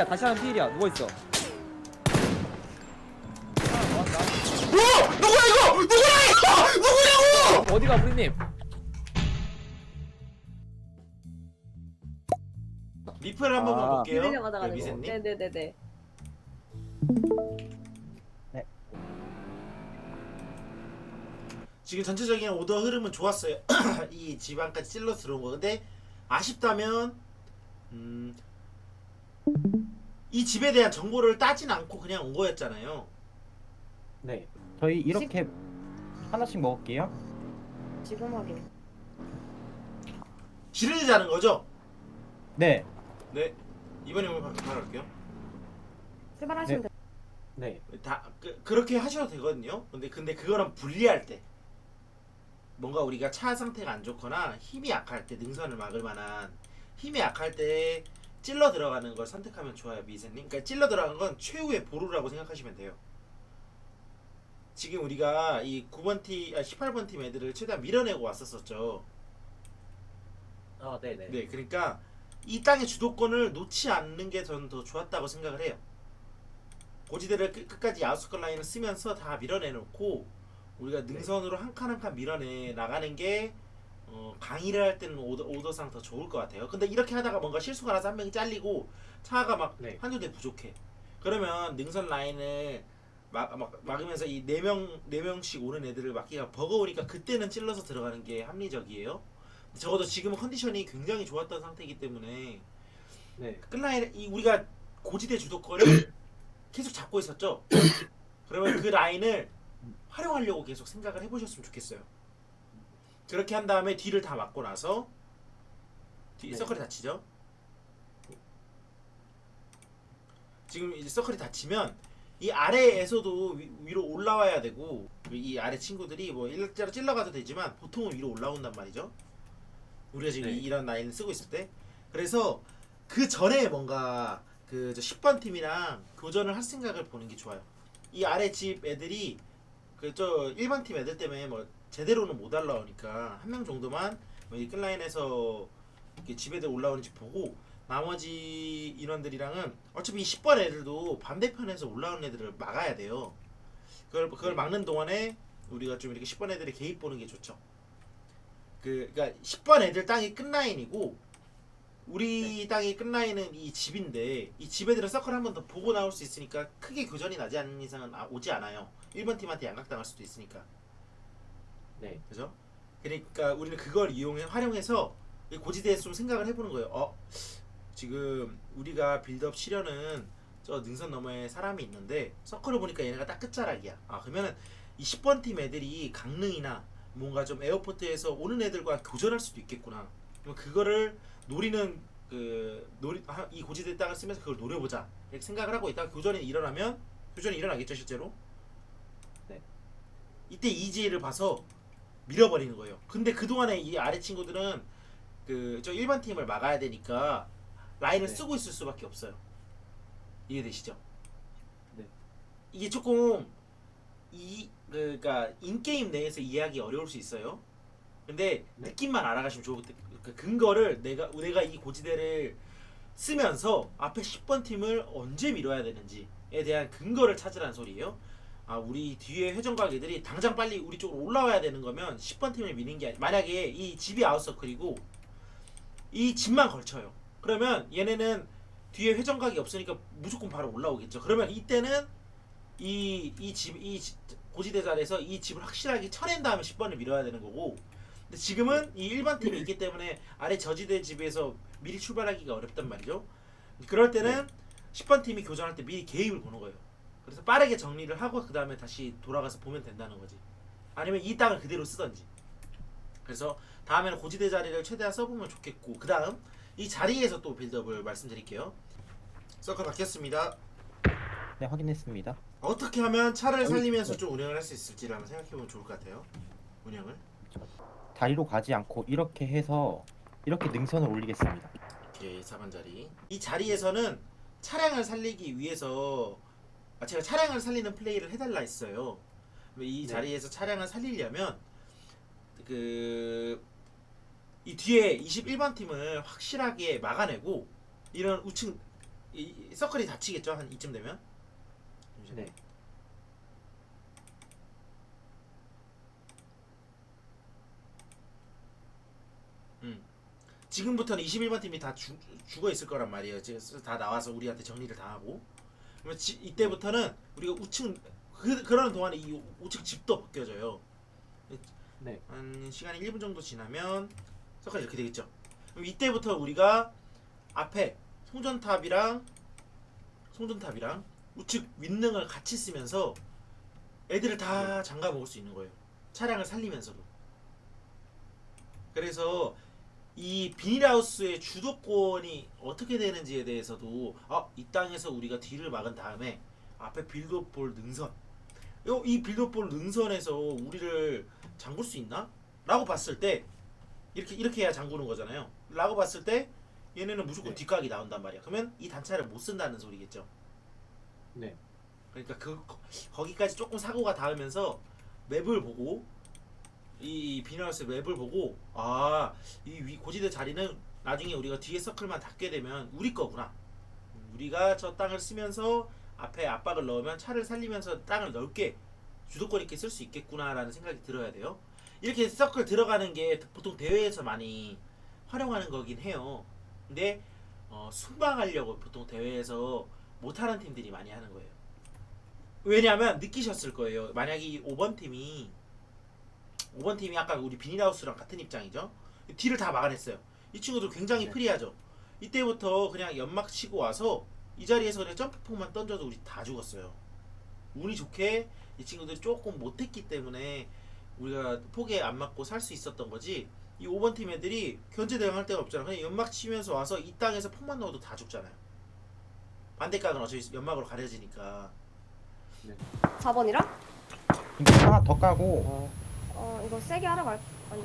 야, 다시 하는 필이야. 누워 있어. 뭐? 누구야 이거? 누구야 이거? 누구냐고? 어디가 우리님? 리플 한번 아. 볼게요. 네, 미세님. 네네네네. 지금 전체적인 오더 흐름은 좋았어요. 이 지방까지 찔러 들어온 거. 근데 아쉽다면 음, 이 집에 대한 정보를 따진 않고 그냥 온 거였잖아요. 네. 저희 이렇게 하나씩 먹을게요. 지금 확인. 지르자는 거죠? 네. 네. 이번에 한번 바로 할게요. 출발하시면 돼. 네. 다 그, 그렇게 하셔도 되거든요. 근데 근데 그거랑 분리할 때 뭔가 우리가 차 상태가 안 좋거나 힘이 약할 때 능선을 막을 만한 힘이 약할 때 찔러 들어가는 걸 선택하면 좋아요, 미세님. 그러니까 찔러 들어가는 건 최후의 보루라고 생각하시면 돼요. 지금 우리가 이 9번 팀, 아 18번 팀 애들을 최대한 밀어내고 왔었었죠. 아, 네네. 네, 그러니까 이 땅의 주도권을 놓지 않는 게 저는 더 좋았다고 생각을 해요. 고지대를 끝, 끝까지 야수컬 라인을 쓰면서 다 밀어내놓고 우리가 능선으로 한 칸 한 칸 밀어내 나가는 게 어, 강의를 할 때는 오더, 오더상 더 좋을 것 같아요. 근데 이렇게 하다가 뭔가 실수가 나서 한 명이 잘리고 차가 막 네. 한두 대 부족해. 그러면 능선 라인을 막, 막, 막으면서 이 네 명 네 명씩 오는 애들을 막기가 버거우니까 그때는 찔러서 들어가는 게 합리적이에요. 적어도 지금 컨디션이 굉장히 좋았던 상태이기 때문에 네. 끝라인 이 우리가 고지대 주도권을 계속 잡고 있었죠. 그러면 그 라인을 활용하려고 계속 생각을 해보셨으면 좋겠어요. 그렇게 한 다음에 뒤를 다 막고 나서 뒤 네. 서클이 닫히죠. 지금 이제 서클이 닫히면 이 아래에서도 위, 위로 올라와야 되고 이 아래 친구들이 뭐 일자로 찔러가도 되지만 보통은 위로 올라온단 말이죠. 우리가 지금 네. 이런 라인을 쓰고 있을 때 그래서 그 전에 뭔가 그저 10번 팀이랑 교전을 할 생각을 보는 게 좋아요. 이 아래 집 애들이 그 저 1번 팀 애들 때문에 뭐 제대로는 못 올라오니까 한 명 정도만 뭐이 끝라인에서 이렇게 집 애들 올라오는지 보고 나머지 인원들이랑은 어차피 이 10번 애들도 반대편에서 올라오는 애들을 막아야 돼요. 그걸 그걸 네. 막는 동안에 우리가 좀 이렇게 10번 애들의 개입 보는 게 좋죠. 그 그러니까 10번 애들 땅이 끝라인이고 우리 땅이 끝라인은 이 집인데 이 집 애들은 서클 한 번 더 보고 나올 수 있으니까 크게 교전이 나지 않는 이상은 아- 오지 않아요. 1번 팀한테 양각당할 수도 있으니까. 네. 그죠? 그러니까 우리는 그걸 이용해 활용해서 이 고지대에서 좀 생각을 해보는 거예요. 어 지금 우리가 빌드업 치려는 저 능선 너머에 사람이 있는데 서클을 보니까 얘네가 딱 끝자락이야. 아 그러면은 이 10번 팀 애들이 강릉이나 뭔가 좀 에어포트에서 오는 애들과 교전할 수도 있겠구나. 그럼 그거를 노리는 그 노리 아, 이 고지대 땅을 쓰면서 그걸 노려보자 이렇게 생각을 하고 있다가 교전이 일어나면 교전이 일어나겠죠 실제로. 네. 이때 이지를 봐서 밀어버리는 거예요. 근데 그 동안에 이 아래 친구들은 그 저 일반 팀을 막아야 되니까 라인을 네. 쓰고 있을 수밖에 없어요. 이해되시죠? 네. 이게 조금 이 그러니까 인 게임 내에서 이해하기 어려울 수 있어요. 근데 네. 느낌만 알아가시면 좋을 것 같아요. 그 근거를 내가 내가 이 고지대를 쓰면서 앞에 10번 팀을 언제 밀어야 되는지에 대한 근거를 찾으라는 소리예요. 아 우리 뒤에 회전과기들이 당장 빨리 우리 쪽으로 올라와야 되는 거면 10번 팀을 미는 게 아니 만약에 이 집이 아웃서클이고 이 집만 걸쳐요. 그러면 얘네는 뒤에 회전각이 없으니까 무조건 바로 올라오겠죠. 그러면 이때는 이 이 집이 고지대 자리에서 이 집을 확실하게 쳐낸 다음에 10번을 밀어야 되는 거고 근데 지금은 이 일반 팀이 있기 때문에 아래 저지대 집에서 미리 출발하기가 어렵단 말이죠. 그럴 때는 10번 팀이 교전할 때 미리 개입을 보는 거예요. 그래서 빠르게 정리를 하고 그 다음에 다시 돌아가서 보면 된다는 거지. 아니면 이 땅을 그대로 쓰던지. 그래서 다음에는 고지대 자리를 최대한 써보면 좋겠고 그 다음 이 자리에서 또 빌드업을 말씀드릴게요. 서클 바뀌었습니다. 네, 확인했습니다. 어떻게 하면 차를 살리면서 좀 운영을 할 수 있을지를 한번 생각해보면 좋을 것 같아요. 운영을. 다리로 가지 않고 이렇게 해서 이렇게 능선을 올리겠습니다. 이렇게 4번 자리. 이 자리에서는 차량을 살리기 위해서 아, 제가 차량을 살리는 플레이를 해달라 했어요. 이 네. 자리에서 차량을 살리려면 그 이 뒤에 21번 팀을 확실하게 막아내고 이런 우측 이, 이 서클이 닫히겠죠 한 이쯤 되면. 잠시만요. 네. 음. 지금부터는 21번 팀이 다 죽, 죽어 있을 거란 말이에요. 지금 다 나와서 우리한테 정리를 다 하고. 그러면 지, 이때부터는 우리가 우측 그 그러는 동안에 이 우측 집도 벗겨져요. 네. 한 시간이 1분 정도 지나면 서클이 이렇게 되겠죠. 그럼 이때부터 우리가 앞에 송전탑이랑 송전탑이랑 우측 윗능을 같이 쓰면서 애들을 다 잠가 먹을 수 있는 거예요. 차량을 살리면서도. 그래서 이 비닐하우스의 주도권이 어떻게 되는지에 대해서도 아, 이 땅에서 우리가 뒤를 막은 다음에 앞에 빌드볼 능선 요, 이 빌드볼 능선에서 우리를 잠글 수 있나? 라고 봤을 때 이렇게 이렇게 해야 잠그는 거잖아요. 라고 봤을 때 얘네는 무조건 네. 뒷각이 나온단 말이야. 그러면 이 단차를 못 쓴다는 소리겠죠. 네. 그러니까 그 거- 거기까지 조금 사고가 닿으면서 맵을 보고 이 비너스 맵을 보고 아 이 고지대 자리는 나중에 우리가 뒤에 서클만 닿게 되면 우리 거구나. 우리가 저 땅을 쓰면서 앞에 압박을 넣으면 차를 살리면서 땅을 넓게 주도권 있게 쓸 수 있겠구나라는 생각이 들어야 돼요. 이렇게 서클 들어가는 게 보통 대회에서 많이 활용하는 거긴 해요. 근데 어, 순방하려고 보통 대회에서 못하는 팀들이 많이 하는 거예요. 왜냐하면 느끼셨을 거예요. 만약에 이 5번 팀이 5번 팀이 아까 우리 비닐하우스랑 같은 입장이죠. 뒤를 다 막아냈어요. 이 친구들 굉장히 네. 프리하죠. 이때부터 그냥 연막 치고 와서 이 자리에서 그냥 점프폭만 던져도 우리 다 죽었어요. 운이 좋게 이 친구들이 조금 못했기 때문에 우리가 폭에 안 맞고 살 수 있었던 거지. 이 5번 팀 애들이 견제 대응할 데가 없잖아. 그냥 연막 치면서 와서 이 땅에서 폭만 넣어도 다 죽잖아요. 반대각은 어차피 연막으로 가려지니까. 4번이랑? 이거 하나 더 까고 어, 어 이거 세게 하러 갈. 아니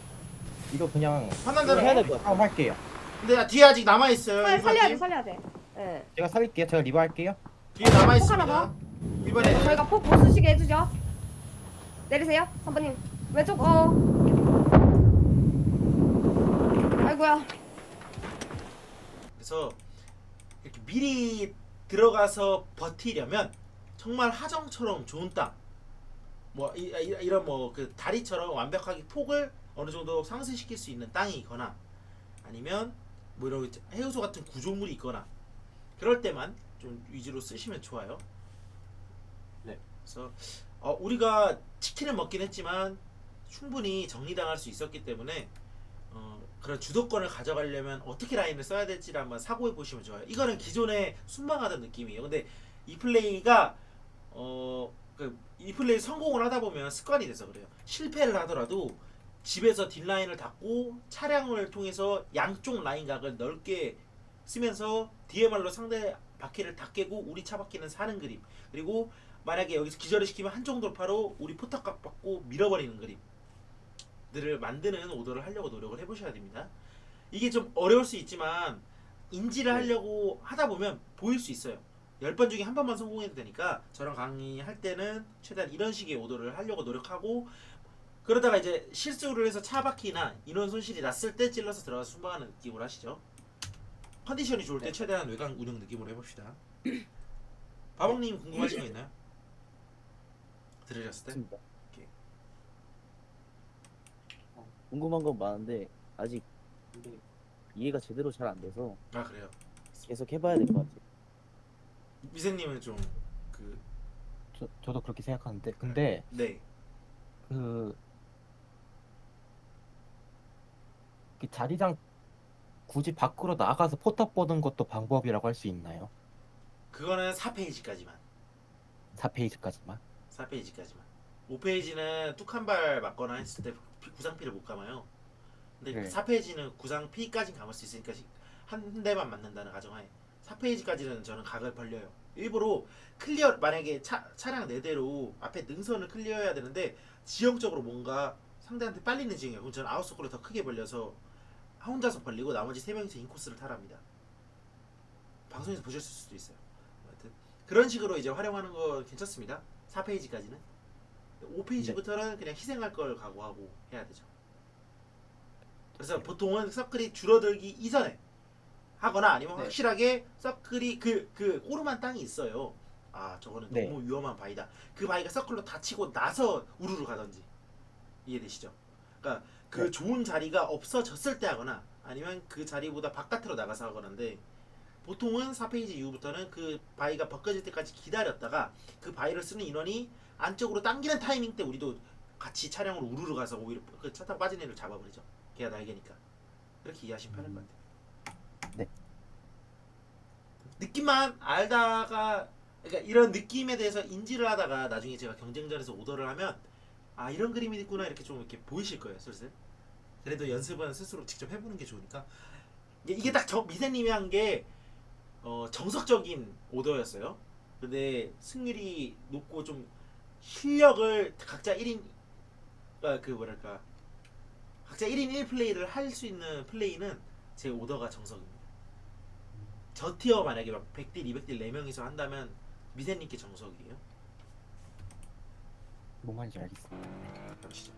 이거 그냥 판단 대로 해야 해. 될 것 같아요. 할게요. 근데 나 뒤에 아직 남아 있어요. 살, 살려야 돼, 팀. 살려야 돼. 예. 제가 살릴게요. 제가 리버 할게요. 뒤에 남아 있습니다. 더. 이번에 네, 저희가 폭 못 쓰시게 해주죠. 내리세요, 3번님. 왼쪽 어. 아이고야. 그래서 이렇게 미리 들어가서 버티려면 정말 하정처럼 좋은 땅, 뭐 이, 이- 이 런 뭐 그 다리처럼 완벽하게 폭을 어느 정도 상승시킬 수 있는 땅이거나 아니면 뭐 이런 해우소 같은 구조물이 있거나 그럴 때만 좀 위주로 쓰시면 좋아요. 네. 그래서 어, 우리가 치킨을 먹긴 했지만 충분히 정리당할 수 있었기 때문에 어, 그런 주도권을 가져가려면 어떻게 라인을 써야 될지를 한번 사고해 보시면 좋아요. 이거는 기존에 순방하던 느낌이에요. 근데 이 플레이가 어, 그, 이 플레이 성공을 하다 보면 습관이 돼서 그래요. 실패를 하더라도 집에서 뒷라인을 닫고 차량을 통해서 양쪽 라인 각을 넓게 쓰면서 DMR로 상대 바퀴를 다 깨고 우리 차 바퀴는 사는 그림 그리고 만약에 여기서 기절을 시키면 한정 돌파로 우리 포탑각 받고 밀어버리는 그림들을 만드는 오더를 하려고 노력을 해보셔야 됩니다. 이게 좀 어려울 수 있지만 인지를 네. 하려고 하다 보면 보일 수 있어요. 10번 중에 한 번만 성공해도 되니까 저랑 강의할 때는 최대한 이런 식의 오더를 하려고 노력하고 그러다가 이제 실수를 해서 차 바퀴나 인원 손실이 났을 때 찔러서 들어가서 순방하는 느낌으로 하시죠. 컨디션이 좋을 때 네. 최대한 외곽 운영 느낌으로 해봅시다. 바봉님 궁금하신 거 있나요? 들으셨을 때? 맞습니다. 오케이. 어, 궁금한 건 많은데 아직 이해가 제대로 잘 안 돼서 아 그래요. 계속 해봐야 될 것 같아요. 미세님은 좀그 저, 저도 그렇게 생각하는데 근데 네. 그, 그 자리장 굳이 밖으로 나가서 포탑 보는 것도 방법이라고 할 수 있나요? 그거는 4페이지까지만. 4페이지까지만. 4페이지까지만. 5페이지는 뚝한발 맞거나 했을 때 피- 구상피를 못 감아요. 근데 네. 4페이지는 구상피까지 감을 수 있으니까 시- 한 대만 맞는다는 가정하에 4페이지까지는 저는 각을 벌려요. 일부러 클리어 만약에 차, 차량 4대로 앞에 능선을 클리어해야 되는데 지형적으로 뭔가 상대한테 빨리는 지형이에요. 그럼 저는 아웃서클을 더 크게 벌려서 혼자서 벌리고 나머지 3명이서 인코스를 타랍니다. 방송에서 보셨을 수도 있어요. 하여튼 그런 식으로 이제 활용하는 거 괜찮습니다. 4페이지까지는. 5페이지부터는 그냥 희생할 걸 각오하고 해야 되죠. 그래서 보통은 서클이 줄어들기 이전에 하거나 아니면 네. 확실하게 서클이 그그 오르만 땅이 있어요. 아 저거는 네. 너무 위험한 바위다. 그 바위가 서클로 닫히고 나서 우르르 가던지 이해되시죠? 그러니까 그 네. 좋은 자리가 없어졌을 때 하거나 아니면 그 자리보다 바깥으로 나가서 하거나인데 보통은 4페이지 이후부터는 그 바위가 벗겨질 때까지 기다렸다가 그 바위를 쓰는 인원이 안쪽으로 당기는 타이밍 때 우리도 같이 차량으로 우르르 가서 오히려 그 차 타고 빠진 애를 잡아버리죠. 걔가 날개니까. 그렇게 이해하시면 편할 것 같아요. 네. 느낌만 알다가 그러니까 이런 느낌에 대해서 인지를 하다가 나중에 제가 경쟁전에서 오더를 하면 아 이런 그림이 있구나 이렇게 좀 이렇게 보이실 거예요 슬슬. 그래도 연습은 스스로 직접 해보는 게 좋으니까 이게, 딱 저 미세님이 한 게 어, 정석적인 오더였어요. 근데 승률이 높고 좀 실력을 각자 1인 아, 그 뭐랄까 각자 1인 1플레이를 할 수 있는 플레이는 제 오더가 정석입니다. 저 티어 만약에 막 100딜, 200딜 4명이서 한다면 미세님께 정석이에요. 뭔 말인지 알겠습니다. 그러시죠.